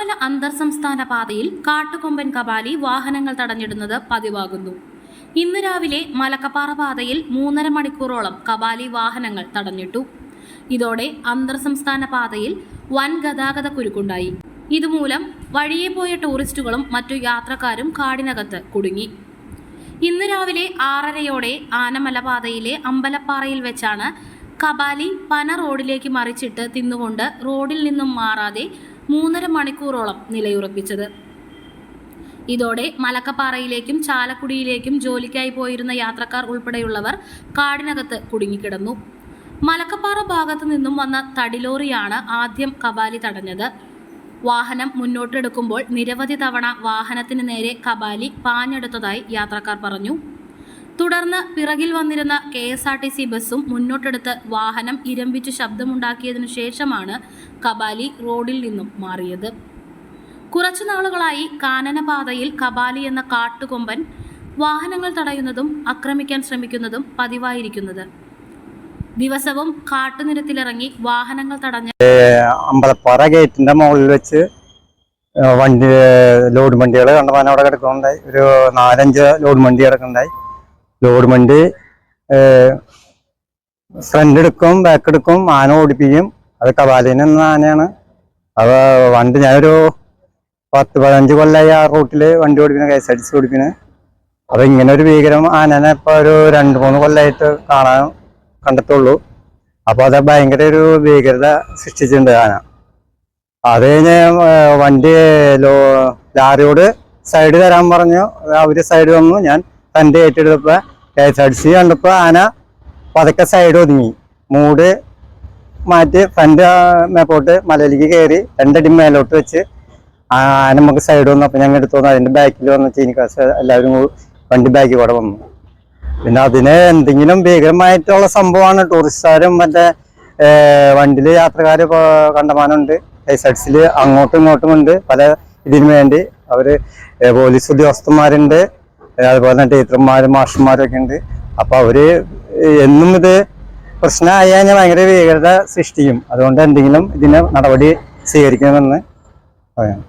ആനമല അന്തർ സംസ്ഥാന പാതയിൽ കാട്ടുകൊമ്പൻ കപാലി വാഹനങ്ങൾ തടഞ്ഞിടുന്നത് പതിവാകുന്നു. ഇന്ന് രാവിലെ മലക്കപ്പാറ പാതയിൽ മൂന്നര മണിക്കൂറോളം കപാലി വാഹനങ്ങൾ തടഞ്ഞിട്ടു. ഇതോടെ അന്തർ സംസ്ഥാന പാതയിൽ വൻ ഗതാഗത കുരുക്കുണ്ടായി. ഇതുമൂലം വഴിയെ പോയ ടൂറിസ്റ്റുകളും മറ്റു യാത്രക്കാരും കാടിനകത്ത് കുടുങ്ങി. ഇന്ന് രാവിലെ ആറരയോടെ ആനമല പാതയിലെ അമ്പലപ്പാറയിൽ വെച്ചാണ് കബാലി പന റോഡിലേക്ക് മറിച്ചിട്ട് തിന്നുകൊണ്ട് റോഡിൽ നിന്നും മാറാതെ മൂന്നര മണിക്കൂറോളം നിലയുറപ്പിച്ചത്. ഇതോടെ മലക്കപ്പാറയിലേക്കും ചാലക്കുടിയിലേക്കും ജോലിക്കായി പോയിരുന്ന യാത്രക്കാർ ഉൾപ്പെടെയുള്ളവർ കാടിനകത്ത് കുടുങ്ങിക്കിടന്നു. മലക്കപ്പാറ ഭാഗത്തു നിന്നും വന്ന തടിലോറിയാണ് ആദ്യം കബാലി തടഞ്ഞത്. വാഹനം മുന്നോട്ടെടുക്കുമ്പോൾ നിരവധി തവണ വാഹനത്തിന് നേരെ കബാലി പാഞ്ഞെടുത്തതായി യാത്രക്കാർ പറഞ്ഞു. തുടർന്ന് പിറകിൽ വന്നിരുന്ന K S R T C ബസ്സും മുന്നോട്ടെടുത്ത് വാഹനം ഇരമ്പിച്ചു ശബ്ദമുണ്ടാക്കിയതിനു ശേഷമാണ് കബാലി റോഡിൽ നിന്നും മാറിയത്. കുറച്ചു നാളുകളായി കാനനപാതയിൽ കബാലി എന്ന കാട്ടുകൊമ്പൻ വാഹനങ്ങൾ തടയുന്നതും ആക്രമിക്കാൻ ശ്രമിക്കുന്നതും പതിവായിരിക്കുന്നത്. ദിവസവും കാട്ടുനിരത്തിലിറങ്ങി വാഹനങ്ങൾ തടഞ്ഞ അമ്പലപ്പാറ ഗേറ്റിന്റെ മുകളിൽ വെച്ച് വണ്ടി ലോഡ് വണ്ടികൾ കണ്ടമാനം അവിടെ കിടക്കുന്നുണ്ടായി. ഒരു നാലഞ്ച് ലോഡ് വണ്ടി കിടക്കുന്നുണ്ടായി. ലോഡ് വണ്ടി ഫ്രണ്ട് എടുക്കും ബാക്ക് എടുക്കും ആന ഓടിപ്പിക്കും. അത് കവാലിന് എന്ന ആനയാണ്. അത് വണ്ടി ഞാനൊരു പത്ത് പതിനഞ്ച് കൊല്ലമായി ആ റൂട്ടിൽ വണ്ടി ഓടിപ്പിന് K S R T C ഓടിപ്പിന് അപ്പൊ ഇങ്ങനെ ഒരു ഭീകരം ആനനെ ഇപ്പൊ ഒരു രണ്ട് മൂന്ന് കൊല്ലമായിട്ട് കാണാൻ കണ്ടെത്തുള്ളൂ. അപ്പൊ അത് ഭയങ്കര ഒരു ഭീകരത സൃഷ്ടിച്ചിട്ടുണ്ട് ആന. അത് കഴിഞ്ഞ് വണ്ടി ലോ ലാറിയോട് സൈഡ് തരാൻ പറഞ്ഞു. അവർ സൈഡ് വന്നു. ഞാൻ തന്റെ ഏറ്റെടുത്തപ്പോ K S R T C കണ്ടപ്പോ ആന പതുക്കെ സൈഡ് ഒതുങ്ങി. മൂട് മാറ്റി ഫ്രണ്ട് മേപ്പോട്ട് മലയിലേക്ക് കയറി രണ്ടടി മേലോട്ട് വെച്ച് ആന നമുക്ക് സൈഡ് വന്നു. അപ്പൊ ഞങ്ങൾ എടുത്തു വന്നു. അതിന്റെ ബാക്കിൽ വന്ന് ചീനിക്കാസ് എല്ലാവരും വണ്ടി ബാക്കിൽ കൂടെ വന്നു. പിന്നെ അതിന് എന്തെങ്കിലും ഭീകരമായിട്ടുള്ള സംഭവമാണ്. ടൂറിസ്റ്റുകാരും മറ്റേ വണ്ടിയിൽ യാത്രക്കാർ കണ്ടമാനമുണ്ട്. സിയിൽ അങ്ങോട്ടും ഇങ്ങോട്ടും ഉണ്ട്. പല ഇതിനു വേണ്ടി അവർ പോലീസ് ഉദ്യോഗസ്ഥന്മാരുണ്ട്. അതുപോലെ തന്നെ ടീച്ചർമാരും മാഷന്മാരും ഒക്കെ ഉണ്ട്. അപ്പൊ അവർ എന്നും ഇത് പ്രശ്നമായി കഴിഞ്ഞാൽ ഭയങ്കര ഭീകരത സൃഷ്ടിക്കും. അതുകൊണ്ട് എന്തെങ്കിലും ഇതിന് നടപടി സ്വീകരിക്കണമെന്ന് പറയാം.